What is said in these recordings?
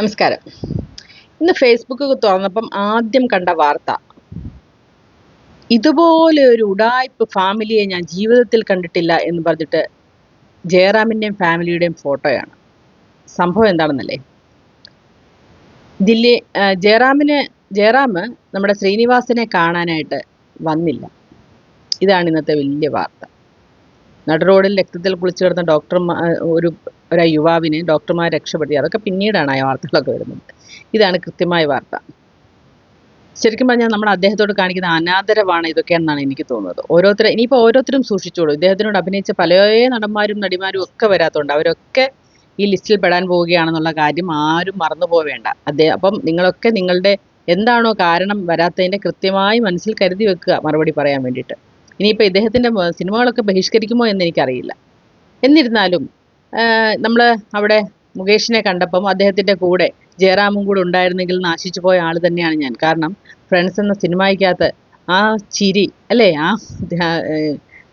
നമസ്കാരം. ഇന്ന് ഫേസ്ബുക്ക് തുറന്നപ്പം ആദ്യം കണ്ട വാർത്ത. ഇതുപോലെ ഒരു ഉടായ്പ് ഫാമിലിയെ ഞാൻ ജീവിതത്തിൽ കണ്ടിട്ടില്ല എന്ന് പറഞ്ഞിട്ട് ജയറാമിന്റെയും ഫാമിലിയുടെയും ഫോട്ടോയാണ്. സംഭവം എന്താണെന്നല്ലേ? ദില്ലി ജയറാമിന് ജയറാം നമ്മുടെ ശ്രീനിവാസനെ കാണാനായിട്ട് വന്നില്ല. ഇതാണ് ഇന്നത്തെ വലിയ വാർത്ത. നട റോഡിൽ രക്തത്തിൽ കുളിച്ചു കിടന്ന ഡോക്ടർ ഒരു ഒരു യുവാവിനെ ഡോക്ടർമാർ രക്ഷപ്പെടുത്തി. അതൊക്കെ പിന്നീടാണ് ആ വാർത്തകളൊക്കെ വരുന്നത്. ഇതാണ് കൃത്യമായ വാർത്ത. ശരിക്കും പറഞ്ഞാൽ നമ്മൾ അദ്ദേഹത്തോട് കാണിക്കുന്ന അനാദരവാണ് ഇതൊക്കെയെന്നാണ് എനിക്ക് തോന്നുന്നത്. ഓരോരുത്തർ ഇനിയിപ്പോൾ ഓരോരുത്തരും സൂക്ഷിച്ചോളൂ. ഇദ്ദേഹത്തിനോട് അഭിനയിച്ച പല നടന്മാരും നടിമാരും ഒക്കെ വരാത്തതുകൊണ്ട് അവരൊക്കെ ഈ ലിസ്റ്റിൽ പെടാൻ പോവുകയാണെന്നുള്ള കാര്യം ആരും മറന്നു പോവേണ്ട. അദ്ദേഹം അപ്പം നിങ്ങളൊക്കെ നിങ്ങളുടെ എന്താണോ കാരണം വരാത്തതിന്റെ കൃത്യമായി മനസ്സിൽ കരുതി വെക്കുക മറുപടി പറയാൻ വേണ്ടിയിട്ട്. ഇനിയിപ്പോൾ ഇദ്ദേഹത്തിന്റെ സിനിമകളൊക്കെ ബഹിഷ്കരിക്കുമോ എന്ന് എനിക്കറിയില്ല. എന്നിരുന്നാലും നമ്മൾ അവിടെ മുകേഷിനെ കണ്ടപ്പം അദ്ദേഹത്തിന്റെ കൂടെ ജയറാമും കൂടെ ഉണ്ടായിരുന്നെങ്കിൽ നാശിച്ചു പോയ ആൾ തന്നെയാണ് ഞാൻ. കാരണം ഫ്രണ്ട്സ് എന്ന സിനിമയ്ക്കകത്ത് ആ ചിരി അല്ലേ? ആ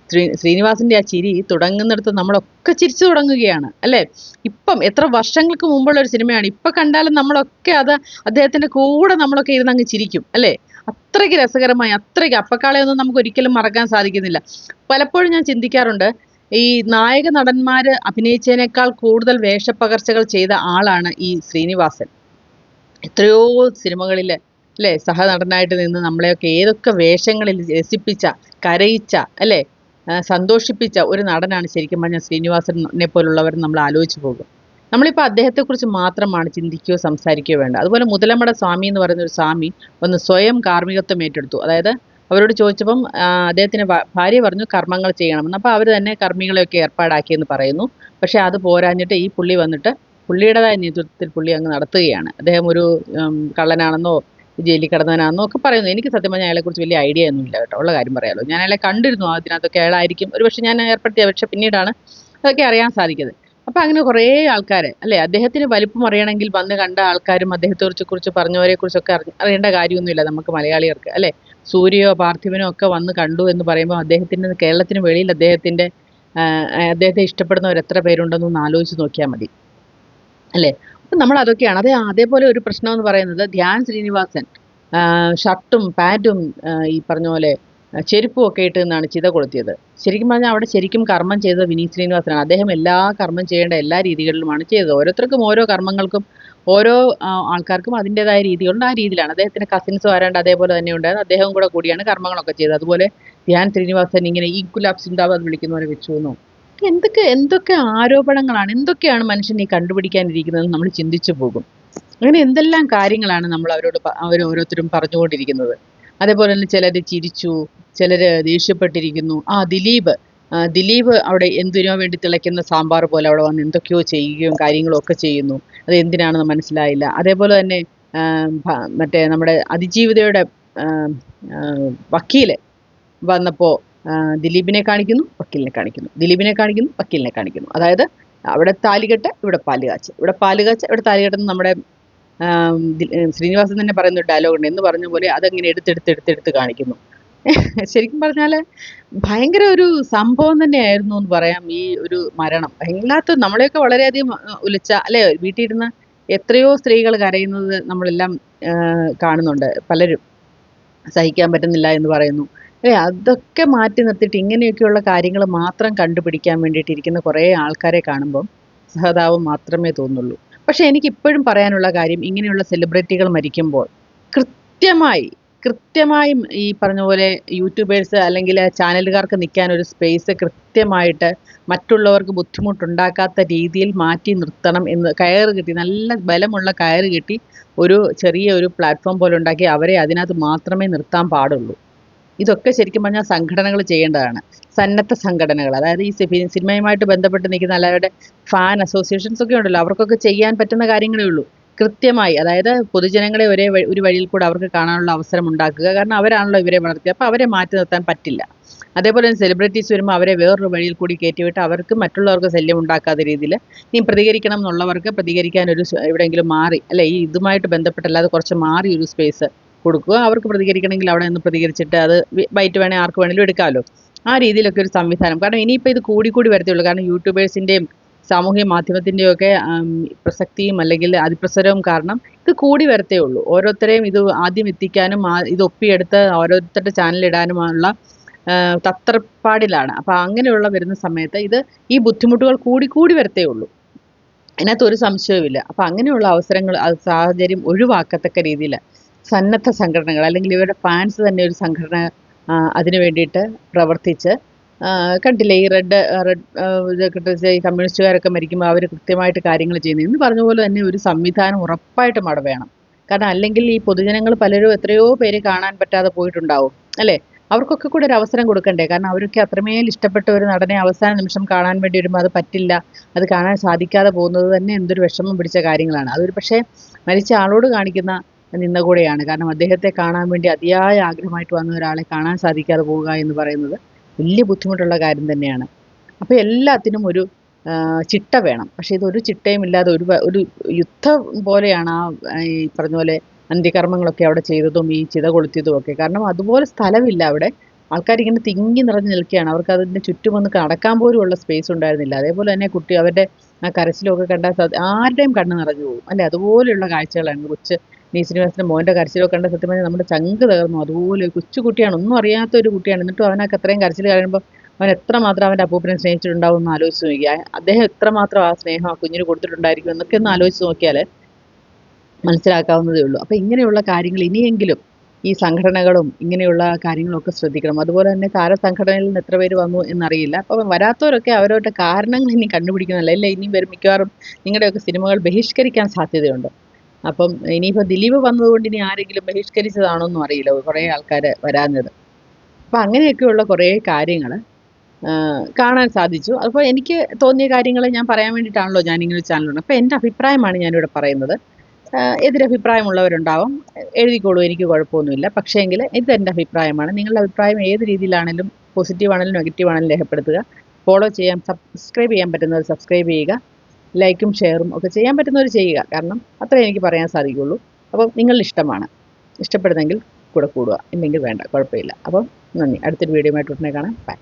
ശ്രീ ശ്രീനിവാസിന്റെ ആ ചിരി തുടങ്ങുന്നിടത്ത് നമ്മളൊക്കെ ചിരിച്ചു തുടങ്ങുകയാണ് അല്ലേ? ഇപ്പം എത്ര വർഷങ്ങൾക്ക് മുമ്പുള്ള ഒരു സിനിമയാണ്. ഇപ്പം കണ്ടാലും നമ്മളൊക്കെ അത് അദ്ദേഹത്തിന്റെ കൂടെ നമ്മളൊക്കെ ഇരുന്ന് അങ്ങ് ചിരിക്കും അല്ലേ? അത്രയ്ക്ക് രസകരമായി അത്രയ്ക്ക് അപ്പക്കാളെയൊന്നും നമുക്ക് ഒരിക്കലും മറക്കാൻ സാധിക്കുന്നില്ല. പലപ്പോഴും ഞാൻ ചിന്തിക്കാറുണ്ട് ഈ നായക നടന്മാര് അഭിനയിച്ചതിനേക്കാൾ കൂടുതൽ വേഷപ്പകർച്ചകൾ ചെയ്ത ആളാണ് ഈ ശ്രീനിവാസൻ. എത്രയോ സിനിമകളിൽ അല്ലേ സഹനടനായിട്ട് നിന്ന് നമ്മളെയൊക്കെ ഏതൊക്കെ വേഷങ്ങളിൽ രസിപ്പിച്ച കരയിച്ച അല്ലേ സന്തോഷിപ്പിച്ച ഒരു നടനാണ് ശരിക്കും പറഞ്ഞാൽ ശ്രീനിവാസനെ പോലുള്ളവർ നമ്മൾ ആലോചിച്ച് പോകും. നമ്മളിപ്പോൾ അദ്ദേഹത്തെക്കുറിച്ച് മാത്രമാണ് ചിന്തിക്കുകയോ സംസാരിക്കുകയോ വേണ്ട. അതുപോലെ മുതലമട സ്വാമി എന്ന് പറയുന്ന ഒരു സ്വാമി ഒന്ന് സ്വയം കാർമ്മികത്വം ഏറ്റെടുത്തു. അതായത് അവരോട് ചോദിച്ചപ്പം അദ്ദേഹത്തിന് ഭാര്യ പറഞ്ഞു കർമ്മങ്ങൾ ചെയ്യണമെന്ന് അപ്പോൾ അവർ തന്നെ കർമ്മികളെയൊക്കെ ഏർപ്പാടാക്കിയെന്ന് പറയുന്നു. പക്ഷേ അത് പോരാഞ്ഞിട്ട് ഈ പുള്ളി വന്നിട്ട് പുള്ളിയുടേതായ നേതൃത്വത്തിൽ പുള്ളി അങ്ങ് നടത്തുകയാണ്. അദ്ദേഹം ഒരു കള്ളനാണെന്നോ ജയിലിൽ കിടന്നവനാണെന്നോ ഒക്കെ പറയുന്നു. എനിക്ക് സത്യം പറഞ്ഞാൽ അയാളെക്കുറിച്ച് വലിയ ഐഡിയ ഒന്നും ഇല്ല കേട്ടോ. ഉള്ള കാര്യം പറയാമല്ലോ ഞാൻ അയാളെ കണ്ടിരുന്നു. അതിനകത്തൊക്കെ അയാളായിരിക്കും. ഒരു പക്ഷേ ഞാൻ ഏർപ്പെടുത്തിയ പക്ഷേ പിന്നീടാണ് അതൊക്കെ അറിയാൻ സാധിക്കുന്നത്. അപ്പോൾ അങ്ങനെ കുറേ ആൾക്കാർ അല്ലേ? അദ്ദേഹത്തിന് വലിപ്പം അറിയണമെങ്കിൽ വന്ന് കണ്ട ആൾക്കാരും അദ്ദേഹത്തെ കുറിച്ച് പറഞ്ഞവരെ കുറിച്ചൊക്കെ അറിഞ്ഞ അറിയേണ്ട കാര്യമൊന്നുമില്ല നമുക്ക് മലയാളികൾക്ക് അല്ലേ? സൂര്യയോ പാർത്ഥിവനോ ഒക്കെ വന്ന് കണ്ടു എന്ന് പറയുമ്പോൾ അദ്ദേഹത്തിന്റെ കേരളത്തിന് വെളിയിൽ അദ്ദേഹത്തിന്റെ അദ്ദേഹത്തെ ഇഷ്ടപ്പെടുന്നവർ എത്ര പേരുണ്ടെന്നൊന്ന് ആലോചിച്ച് നോക്കിയാൽ മതി അല്ലേ? അപ്പം നമ്മൾ അതൊക്കെയാണ്. അതേ അതേപോലെ ഒരു പ്രശ്നം എന്ന് പറയുന്നത് ധ്യാൻ ശ്രീനിവാസൻ ഷർട്ടും പാന്റും ഈ പറഞ്ഞ പോലെ ചെരുപ്പും ഒക്കെ ഇട്ട് നിന്നാണ് ചിത കൊളുത്തിയത്. ശരിക്കും പറഞ്ഞാൽ അവിടെ ശരിക്കും കർമ്മം ചെയ്തത് വിനീത് ശ്രീനിവാസനാണ്. അദ്ദേഹം എല്ലാ കർമ്മം ചെയ്യേണ്ട എല്ലാ രീതികളിലുമാണ് ചെയ്തത്. ഓരോരുത്തർക്കും ഓരോ കർമ്മങ്ങൾക്കും ഓരോ ആൾക്കാർക്കും അതിന്റെതായ രീതികളുണ്ട്. ആ രീതിയിലാണ് അദ്ദേഹത്തിന്റെ കസിൻസ് വരാണ്ട് അതേപോലെ തന്നെ ഉണ്ടായത് അദ്ദേഹം കൂടെ കൂടിയാണ് കർമ്മങ്ങളൊക്കെ ചെയ്തത്. അതുപോലെ ധ്യാൻ ശ്രീനിവാസൻ ഇങ്ങനെ ഈ ഗുലാബ് സിന്ദാബാദ് വിളിക്കുന്നവരെ വെച്ചു എന്നോ. എന്തൊക്കെ എന്തൊക്കെ ആരോപണങ്ങളാണ് എന്തൊക്കെയാണ് മനുഷ്യൻ ഈ കണ്ടുപിടിക്കാനിരിക്കുന്നത് നമ്മൾ ചിന്തിച്ചു പോകും. അങ്ങനെ എന്തെല്ലാം കാര്യങ്ങളാണ് നമ്മൾ അവരോട് അവരോരോരുത്തരും പറഞ്ഞുകൊണ്ടിരിക്കുന്നത്. അതേപോലെ തന്നെ ചിലർ ചിരിച്ചു ചിലർ ദേഷ്യപ്പെട്ടിരിക്കുന്നു. ആ ദിലീപ് ദിലീപ് അവിടെ എന്തിനോ വേണ്ടി തിളയ്ക്കുന്ന സാമ്പാർ പോലെ അവിടെ വന്ന് എന്തൊക്കെയോ ചെയ്യുകയും കാര്യങ്ങളും ഒക്കെ ചെയ്യുന്നു. അത് എന്തിനാണെന്ന് മനസ്സിലായില്ല. അതേപോലെ തന്നെ മറ്റേ നമ്മുടെ അതിജീവിതയുടെ വക്കീൽ വന്നപ്പോൾ ദിലീപിനെ കാണിക്കുന്നു വക്കീലിനെ കാണിക്കുന്നു. ദിലീപിനെ കാണിക്കുന്നു വക്കീലിനെ കാണിക്കുന്നു. അതായത് അവിടെ താലികെട്ട് ഇവിടെ പാലുകാച്ച് ഇവിടെ പാലുകാച്ച് ഇവിടെ താലികെട്ടെന്ന് നമ്മുടെ ശ്രീനിവാസൻ തന്നെ പറയുന്ന ഒരു ഡയലോഗ് ഉണ്ട്. എന്ന് പറഞ്ഞ പോലെ അതങ്ങനെ എടുത്തെടുത്ത് എടുത്തെടുത്ത് കാണിക്കുന്നു. ശരിക്കും പറഞ്ഞാൽ ഭയങ്കര ഒരു സംഭവം തന്നെയായിരുന്നു എന്ന് പറയാം ഈ ഒരു മരണം. വല്ലാത്ത നമ്മളെയൊക്കെ വളരെയധികം ഉലച്ച അല്ലേ വീട്ടിൽ ഇരുന്ന് എത്രയോ സ്ത്രീകൾ കരയുന്നത് നമ്മളെല്ലാം കാണുന്നുണ്ട്. പലരും സഹിക്കാൻ പറ്റുന്നില്ല എന്ന് പറയുന്നു. അല്ലേ അതൊക്കെ മാറ്റി നിർത്തിയിട്ട് ഇങ്ങനെയൊക്കെയുള്ള കാര്യങ്ങൾ മാത്രം കണ്ടുപിടിക്കാൻ വേണ്ടിയിട്ട് ഇരിക്കുന്ന കുറേ ആൾക്കാരെ കാണുമ്പം സഹതാപം മാത്രമേ തോന്നുള്ളൂ. പക്ഷെ എനിക്ക് ഇപ്പോഴും പറയാനുള്ള കാര്യം ഇങ്ങനെയുള്ള സെലിബ്രിറ്റികൾ മരിക്കുമ്പോൾ കൃത്യമായി കൃത്യമായും ഈ പറഞ്ഞ പോലെ യൂട്യൂബേഴ്സ് അല്ലെങ്കിൽ ചാനലുകാർക്ക് നിൽക്കാൻ ഒരു സ്പേസ് കൃത്യമായിട്ട് മറ്റുള്ളവർക്ക് ബുദ്ധിമുട്ടുണ്ടാക്കാത്ത രീതിയിൽ മാറ്റി നിർത്തണം എന്ന് കയറ് കിട്ടി നല്ല ബലമുള്ള കയറ് കിട്ടി ഒരു ചെറിയ ഒരു പ്ലാറ്റ്ഫോം പോലെ ഉണ്ടാക്കി അവരെ അതിനകത്ത് മാത്രമേ നിർത്താൻ പാടുള്ളൂ. ഇതൊക്കെ ശരിക്കും പറഞ്ഞാൽ സംഘടനകൾ ചെയ്യേണ്ടതാണ്. സന്നദ്ധ സംഘടനകൾ അതായത് ഈ സിനിമയുമായിട്ട് ബന്ധപ്പെട്ട് നിൽക്കുന്ന അല്ലാതെ ഫാൻ അസോസിയേഷൻസ് ഒക്കെ ഉണ്ടല്ലോ. അവർക്കൊക്കെ ചെയ്യാൻ പറ്റുന്ന കാര്യങ്ങളേ ഉള്ളൂ. കൃത്യമായി. അതായത് പൊതുജനങ്ങളെ ഒരേ ഒരു വഴിയിൽ കൂടെ അവർക്ക് കാണാനുള്ള അവസരം ഉണ്ടാക്കുക. കാരണം അവരാണല്ലോ ഇവരെ വളർത്തിയത് അപ്പോൾ അവരെ മാറ്റി നിർത്താൻ പറ്റില്ല. അതേപോലെ തന്നെ സെലിബ്രിറ്റീസ് വരുമ്പോൾ അവരെ വേറൊരു വഴിയിൽ കൂടി കയറ്റിവിട്ട് അവർക്ക് മറ്റുള്ളവർക്ക് ശല്യം ഉണ്ടാക്കാത്ത രീതിയിൽ ഇനി പ്രതികരിക്കണം എന്നുള്ളവർക്ക് സ് എവിടെയെങ്കിലും മാറി. അല്ലെ ഈ ഇതുമായിട്ട് ബന്ധപ്പെട്ടല്ലാതെ കുറച്ച് മാറി ഒരു സ്പേസ് കൊടുക്കുക അവർക്ക് പ്രതികരിക്കണമെങ്കിൽ അവിടെ നിന്ന് പ്രതികരിച്ചിട്ട് അത് ബൈറ്റ് വേണേൽ ആർക്ക് വേണമെങ്കിലും എടുക്കാമല്ലോ ആ രീതിയിലൊക്കെ ഒരു സംവിധാനം. കാരണം ഇനിയിപ്പോൾ ഇത് കൂടി കൂടി വരത്തേ ഉള്ളൂ കാരണം യൂട്യൂബേഴ്സിന്റെയും സാമൂഹ്യ മാധ്യമത്തിന്റെയും ഒക്കെ പ്രസക്തിയും അല്ലെങ്കിൽ അതിപ്രസരവും കാരണം ഇത് കൂടി വരത്തേ ഉള്ളൂ. ഓരോരുത്തരെയും ഇത് ആദ്യം എത്തിക്കാനും ഇത് ഒപ്പിയെടുത്ത് ഓരോരുത്തരുടെ ചാനലിടാനുമുള്ള തത്രപ്പാടിലാണ്. അപ്പോൾ അങ്ങനെയുള്ള വരുന്ന സമയത്ത് ഇത് ഈ ബുദ്ധിമുട്ടുകൾ കൂടി കൂടി വരത്തേ ഉള്ളൂ. അതിനകത്ത് ഒരു സംശയവുമില്ല. അപ്പോൾ അങ്ങനെയുള്ള അവസരങ്ങൾ സാഹചര്യം ഒഴിവാക്കത്തക്ക രീതിയിൽ സന്നദ്ധ സംഘടനകൾ അല്ലെങ്കിൽ ഇവരുടെ ഫാൻസ് തന്നെ ഒരു സംഘടന അതിനു വേണ്ടിയിട്ട് പ്രവർത്തിച്ച് കണ്ടില്ലേ ഈ റെഡ് റെഡ് ഇതൊക്കെ ഈ കമ്മ്യൂണിസ്റ്റുകാരൊക്കെ മരിക്കുമ്പോൾ അവർ കൃത്യമായിട്ട് കാര്യങ്ങൾ ചെയ്യുന്നു. എന്ന് പറഞ്ഞ പോലെ തന്നെ ഒരു സംവിധാനം ഉറപ്പായിട്ടും അവിടെ വേണം. കാരണം അല്ലെങ്കിൽ ഈ പൊതുജനങ്ങൾ പലരും എത്രയോ പേര് കാണാൻ പറ്റാതെ പോയിട്ടുണ്ടാവും അല്ലേ? അവർക്കൊക്കെ കൂടെ ഒരു അവസരം കൊടുക്കണ്ടേ? കാരണം അവരൊക്കെ അത്രമേൽ ഇഷ്ടപ്പെട്ട ഒരു നടനെ അവസാന നിമിഷം കാണാൻ വേണ്ടി വരുമ്പോൾ അത് പറ്റില്ല അത് കാണാൻ സാധിക്കാതെ പോകുന്നത് തന്നെ എന്തൊരു വിഷമം പിടിച്ച കാര്യങ്ങളാണ്. അതൊരു പക്ഷേ മരിച്ച ആളോട് കാണിക്കുന്ന നിന്ന കൂടെയാണ്. കാരണം അദ്ദേഹത്തെ കാണാൻ വേണ്ടി അതിയായ ആഗ്രഹമായിട്ട് വന്ന ഒരാളെ കാണാൻ സാധിക്കാതെ പോവുക എന്ന് പറയുന്നത് വലിയ ബുദ്ധിമുട്ടുള്ള കാര്യം തന്നെയാണ്. അപ്പോൾ എല്ലാത്തിനും ഒരു ചിട്ട വേണം. പക്ഷേ ഇതൊരു ചിട്ടയും ഇല്ലാതെ ഒരു ഒരു യുദ്ധം പോലെയാണ് ആ ഈ പറഞ്ഞ പോലെ അന്ത്യകർമ്മങ്ങളൊക്കെ അവിടെ ചെയ്തതും ഈ ചിത കൊളുത്തിയതും ഒക്കെ. കാരണം അതുപോലെ സ്ഥലമില്ല അവിടെ. ആൾക്കാർ ഇങ്ങനെ തിങ്ങി നിറഞ്ഞു നിൽക്കുകയാണ്. അവർക്ക് അതിന്റെ ചുറ്റും ഒന്ന് കടക്കാൻ ഉള്ള സ്പേസ് ഉണ്ടായിരുന്നില്ല. അതേപോലെ തന്നെ കുട്ടി അവരുടെ ആ കരച്ചിലൊക്കെ കണ്ടാൽ ആരുടെയും കണ്ണ് നിറഞ്ഞു പോകും. അല്ലെ? അതുപോലെയുള്ള കാഴ്ചകളാണ്. കൊച്ച് നീ ശ്രീനിവാസിന്റെ മോന്റെ കരച്ചിലൊക്കെ കണ്ട സത്യം പറഞ്ഞാൽ നമ്മുടെ ചങ്ക് തകർന്നു. അതുപോലെ കൊച്ചുകുട്ടിയാണ് ഒന്നും അറിയാത്ത ഒരു കുട്ടിയാണ്. എന്നിട്ടും അവനൊക്കെ അത്രയും കരച്ചിൽ കഴിയുമ്പോൾ അവൻ എത്രമാത്രം അവന്റെ അപ്പൂപ്പനെ സ്നേഹിച്ചിട്ടുണ്ടാവും എന്ന് ആലോചിച്ച് നോക്കിയാൽ അദ്ദേഹം എത്രമാത്രം ആ സ്നേഹം ആ കുഞ്ഞിന് കൊടുത്തിട്ടുണ്ടായിരിക്കും എന്നൊക്കെ ഒന്ന് ആലോചിച്ച് നോക്കിയാൽ മനസ്സിലാക്കാവുന്നതേ ഉള്ളൂ. അപ്പോൾ ഇങ്ങനെയുള്ള കാര്യങ്ങൾ ഇനിയെങ്കിലും ഈ സംഘടനകളും ഇങ്ങനെയുള്ള കാര്യങ്ങളൊക്കെ ശ്രദ്ധിക്കണം. അതുപോലെ തന്നെ താരസംഘടനയിൽ നിന്ന് എത്ര പേര് വന്നു എന്നറിയില്ല. അപ്പം വരാത്തവരൊക്കെ അവരവരുടെ കാരണങ്ങൾ ഇനി കണ്ടുപിടിക്കുന്നില്ല. അല്ലേ ഇനിയും വരും മിക്കവാറും നിങ്ങളുടെയൊക്കെ സിനിമകൾ ബഹിഷ്കരിക്കാൻ സാധ്യതയുണ്ട്. അപ്പം ഇനിയിപ്പോൾ ദിലീപ് വന്നതുകൊണ്ട് ഇനി ആരെങ്കിലും ബഹിഷ്കരിച്ചതാണോന്നും അറിയില്ല. കുറേ ആൾക്കാർ വരാഞ്ഞത്. അപ്പം അങ്ങനെയൊക്കെയുള്ള കുറേ കാര്യങ്ങൾ കാണാൻ സാധിച്ചു. അപ്പോൾ എനിക്ക് തോന്നിയ കാര്യങ്ങൾ ഞാൻ പറയാൻ വേണ്ടിയിട്ടാണല്ലോ ഞാനിങ്ങനെ ചാനലുണ്ട് അപ്പോൾ എന്റെ അഭിപ്രായമാണ് ഞാനിവിടെ പറയുന്നത്. എതിരഭിപ്രായമുള്ളവരുണ്ടാവും. എഴുതിക്കോളൂ എനിക്ക് കുഴപ്പമൊന്നുമില്ല. പക്ഷേ എങ്കിൽ ഇത് എന്റെ അഭിപ്രായമാണ്. നിങ്ങളുടെ അഭിപ്രായം ഏത് രീതിയിലാണെങ്കിലും പോസിറ്റീവ് ആണെങ്കിലും നെഗറ്റീവ് ആണെങ്കിലും രേഖപ്പെടുത്തുക. ഫോളോ ചെയ്യാൻ സബ്സ്ക്രൈബ് ചെയ്യാൻ പറ്റുന്നവർ സബ്സ്ക്രൈബ് ചെയ്യുക. ലൈക്കും ഷെയറും ഒക്കെ ചെയ്യാൻ പറ്റുന്നവർ ചെയ്യുക. കാരണം അത്രേ എനിക്ക് പറയാൻ സാധിക്കുള്ളൂ അപ്പം നിങ്ങളുടെ ഇഷ്ടമാണ്. ഇഷ്ടപ്പെടുന്നെങ്കിൽ കൂടെ കൂടുക. ഇല്ലെങ്കിൽ വേണ്ട. കുഴപ്പമില്ല. അപ്പം നന്ദി. അടുത്തൊരു വീഡിയോ ആയിട്ട് ഉടനെ കാണാം. ബൈ